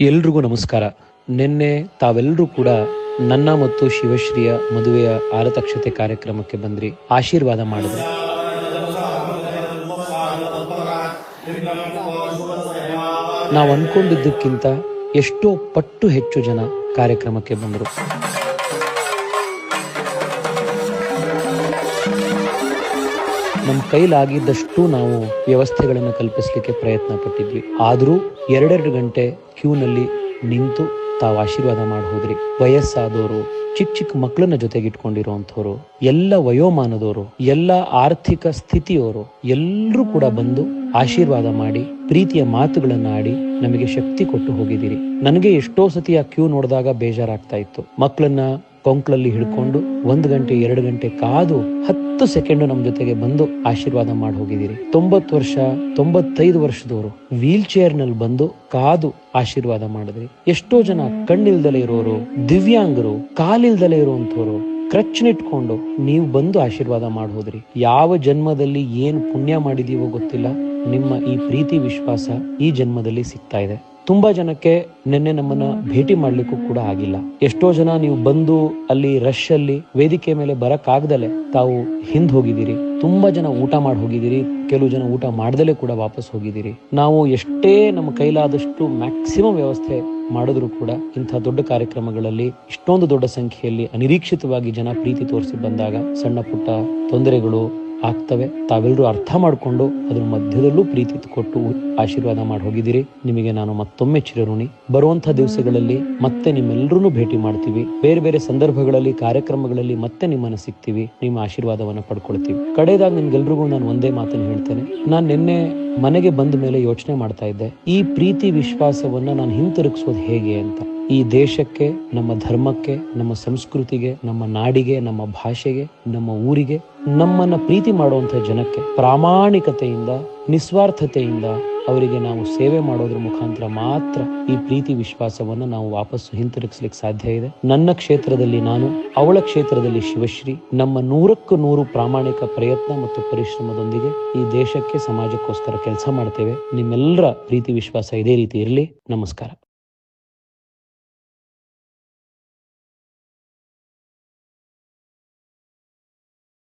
ಎಲ್ರಿಗೂ ನಮಸ್ಕಾರ. ನಿನ್ನೆ ತಾವೆಲ್ಲರೂ ಕೂಡ ನನ್ನ ಮತ್ತು ಶಿವಶ್ರೀಯ ಮದುವೆಯ ಆರತಕ್ಷತೆ ಕಾರ್ಯಕ್ರಮಕ್ಕೆ ಬಂದ್ರಿ. ಆಶೀರ್ವಾದ ಮಾಡಿದ್ರಿ. ನಾವು ಅನ್ಕೊಂಡಿದ್ದಕ್ಕಿಂತ ಎಷ್ಟೋ ಪಟ್ಟು ಹೆಚ್ಚು ಜನ ಕಾರ್ಯಕ್ರಮಕ್ಕೆ ಬಂದರು. ನಮ್ಮ ಕೈಲಾಗಿದ್ದಷ್ಟು ನಾವು ವ್ಯವಸ್ಥೆಗಳನ್ನು ಕಲ್ಪಿಸಲಿಕ್ಕೆ ಪ್ರಯತ್ನ ಪಟ್ಟಿದ್ವಿ ಆದರೂ ಎರಡೆರಡು ಗಂಟೆ ಕ್ಯೂನಲ್ಲಿ ನಿಂತು ತಾವು ಆಶೀರ್ವಾದ ಮಾಡಿ ಹೋದ್ರಿ. ವಯಸ್ಸಾದವರು ಚಿಕ್ಕ ಚಿಕ್ಕ ಮಕ್ಕಳನ್ನ ಜೊತೆಗೆ ಇಟ್ಕೊಂಡಿರುವಂಥವ್ರು ಎಲ್ಲ ವಯೋಮಾನದವರು ಎಲ್ಲ ಆರ್ಥಿಕ ಸ್ಥಿತಿಯವರು ಎಲ್ಲರೂ ಕೂಡ ಬಂದು ಆಶೀರ್ವಾದ ಮಾಡಿ, ಪ್ರೀತಿಯ ಮಾತುಗಳನ್ನ ಆಡಿ ನಮಗೆ ಶಕ್ತಿ ಕೊಟ್ಟು ಹೋಗಿದ್ದೀರಿ. ನನಗೆ ಎಷ್ಟೋ ಸತಿ ಆ ಕ್ಯೂ ನೋಡಿದಾಗ ಬೇಜಾರಾಗ್ತಾ ಇತ್ತು. ಮಕ್ಕಳನ್ನ ಕೊಂಕ್ಳಲ್ಲಿ ಹಿಡ್ಕೊಂಡು ಒಂದು ಗಂಟೆ, ಎರಡು ಗಂಟೆ ಕಾದು ಹತ್ತು ಸೆಕೆಂಡ್ ನಮ್ಮ ಜೊತೆಗೆ ಬಂದು ಆಶೀರ್ವಾದ ಮಾಡಿ ಹೋಗಿದ್ದೀರಿ. ತೊಂಬತ್ತು ವರ್ಷ, ತೊಂಬತ್ತೈದು ವರ್ಷದವರು ವೀಲ್ ಚೇರ್ ಬಂದು ಕಾದು ಆಶೀರ್ವಾದ ಮಾಡಿದ್ರಿ. ಎಷ್ಟೋ ಜನ ಕಣ್ಣಿಲ್ದಲೆ ಇರೋರು, ದಿವ್ಯಾಂಗರು, ಕಾಲಿಲ್ದಲೆ ಇರುವಂತವ್ರು ಕ್ರಚ್ನಿಟ್ಕೊಂಡು ನೀವು ಬಂದು ಆಶೀರ್ವಾದ ಮಾಡಿ ಹೋದ್ರಿ. ಯಾವ ಜನ್ಮದಲ್ಲಿ ಏನ್ ಪುಣ್ಯ ಮಾಡಿದೀವೋ ಗೊತ್ತಿಲ್ಲ. ನಿಮ್ಮ ಈ ಪ್ರೀತಿ ವಿಶ್ವಾಸ ಈ ಜನ್ಮದಲ್ಲಿ ಸಿಗ್ತಾ ಇದೆ. ತುಂಬಾ ಜನಕ್ಕೆ ನಿನ್ನೆ ನಮ್ಮನ್ನ ಭೇಟಿ ಮಾಡ್ಲಿಕ್ಕೂ ಕೂಡ ಆಗಿಲ್ಲ. ಎಷ್ಟೋ ಜನ ನೀವು ಬಂದು ಅಲ್ಲಿ ರಶ್ ಅಲ್ಲಿ ವೇದಿಕೆ ಮೇಲೆ ಬರಕ್ ತಾವು ಹಿಂದ್ ಹೋಗಿದ್ದೀರಿ. ತುಂಬಾ ಜನ ಊಟ ಮಾಡಿ ಹೋಗಿದ್ದೀರಿ. ಕೆಲವು ಜನ ಊಟ ಮಾಡ್ದಲೇ ಕೂಡ ವಾಪಸ್ ಹೋಗಿದ್ದೀರಿ. ನಾವು ಎಷ್ಟೇ ನಮ್ಮ ಕೈಲಾದಷ್ಟು ಮ್ಯಾಕ್ಸಿಮಮ್ ವ್ಯವಸ್ಥೆ ಮಾಡಿದ್ರು ಕೂಡ ಇಂಥ ದೊಡ್ಡ ಕಾರ್ಯಕ್ರಮಗಳಲ್ಲಿ ಇಷ್ಟೊಂದು ದೊಡ್ಡ ಸಂಖ್ಯೆಯಲ್ಲಿ ಅನಿರೀಕ್ಷಿತವಾಗಿ ಜನ ಪ್ರೀತಿ ತೋರಿಸಿ ಬಂದಾಗ ಸಣ್ಣ ಪುಟ್ಟ ತೊಂದರೆಗಳು ಆಗ್ತವೆ. ತಾವೆಲ್ಲರೂ ಅರ್ಥ ಮಾಡಿಕೊಂಡು ಅದರ ಮಧ್ಯದಲ್ಲೂ ಪ್ರೀತಿ ಕೊಟ್ಟು ಆಶೀರ್ವಾದ ಮಾಡಿ ಹೋಗಿದ್ದೀರಿ. ನಿಮಗೆ ನಾನು ಮತ್ತೊಮ್ಮೆ ಚಿರಋಣಿ. ಬರುವಂತಹ ದಿವಸಗಳಲ್ಲಿ ಮತ್ತೆ ನಿಮ್ಮೆಲ್ಲರೂ ಭೇಟಿ ಮಾಡ್ತೀವಿ. ಬೇರೆ ಬೇರೆ ಸಂದರ್ಭಗಳಲ್ಲಿ, ಕಾರ್ಯಕ್ರಮಗಳಲ್ಲಿ ಮತ್ತೆ ನಿಮ್ಮನ್ನು ಸಿಗ್ತೀವಿ. ನಿಮ್ಮ ಆಶೀರ್ವಾದವನ್ನು ಪಡ್ಕೊಳ್ತೀವಿ. ಕಡೆದಾಗ ನಿಮ್ಗೆಲ್ರಿಗೂ ನಾನು ಒಂದೇ ಮಾತನ್ನು ಹೇಳ್ತೇನೆ. ನಾನು ನಿನ್ನೆ ಮನೆಗೆ ಬಂದ ಮೇಲೆ ಯೋಚನೆ ಮಾಡ್ತಾ ಇದ್ದೆ. ಈ ಪ್ರೀತಿ ವಿಶ್ವಾಸವನ್ನ ನಾನು ಹಿಂತಿರುಗಿಸೋದು ಹೇಗೆ ಅಂತ. ಈ ದೇಶಕ್ಕೆ, ನಮ್ಮ ಧರ್ಮಕ್ಕೆ, ನಮ್ಮ ಸಂಸ್ಕೃತಿಗೆ, ನಮ್ಮ ನಾಡಿಗೆ, ನಮ್ಮ ಭಾಷೆಗೆ, ನಮ್ಮ ಊರಿಗೆ ನಮ್ಮನ್ನ ಪ್ರೀತಿ ಮಾಡುವಂಥ ಜನಕ್ಕೆ ಪ್ರಾಮಾಣಿಕತೆಯಿಂದ, ನಿಸ್ವಾರ್ಥತೆಯಿಂದ ಅವರಿಗೆ ನಾವು ಸೇವೆ ಮಾಡೋದ್ರ ಮುಖಾಂತರ ಮಾತ್ರ ಈ ಪ್ರೀತಿ ವಿಶ್ವಾಸವನ್ನು ನಾವು ವಾಪಸ್ಸು ಹಿಂತಿರುಗಿಸ್ಲಿಕ್ಕೆ ಸಾಧ್ಯ ಇದೆ. ನನ್ನ ಕ್ಷೇತ್ರದಲ್ಲಿ ನಾನು, ಅವಳ ಕ್ಷೇತ್ರದಲ್ಲಿ ಶಿವಶ್ರೀ, ನಮ್ಮ ನೂರಕ್ಕೂ ನೂರು ಪ್ರಾಮಾಣಿಕ ಪ್ರಯತ್ನ ಮತ್ತು ಪರಿಶ್ರಮದೊಂದಿಗೆ ಈ ದೇಶಕ್ಕೆ, ಸಮಾಜಕ್ಕೋಸ್ಕರ ಕೆಲಸ ಮಾಡ್ತೇವೆ. ನಿಮ್ಮೆಲ್ಲರ ಪ್ರೀತಿ ವಿಶ್ವಾಸ ಇದೇ ರೀತಿ ಇರಲಿ. ನಮಸ್ಕಾರ.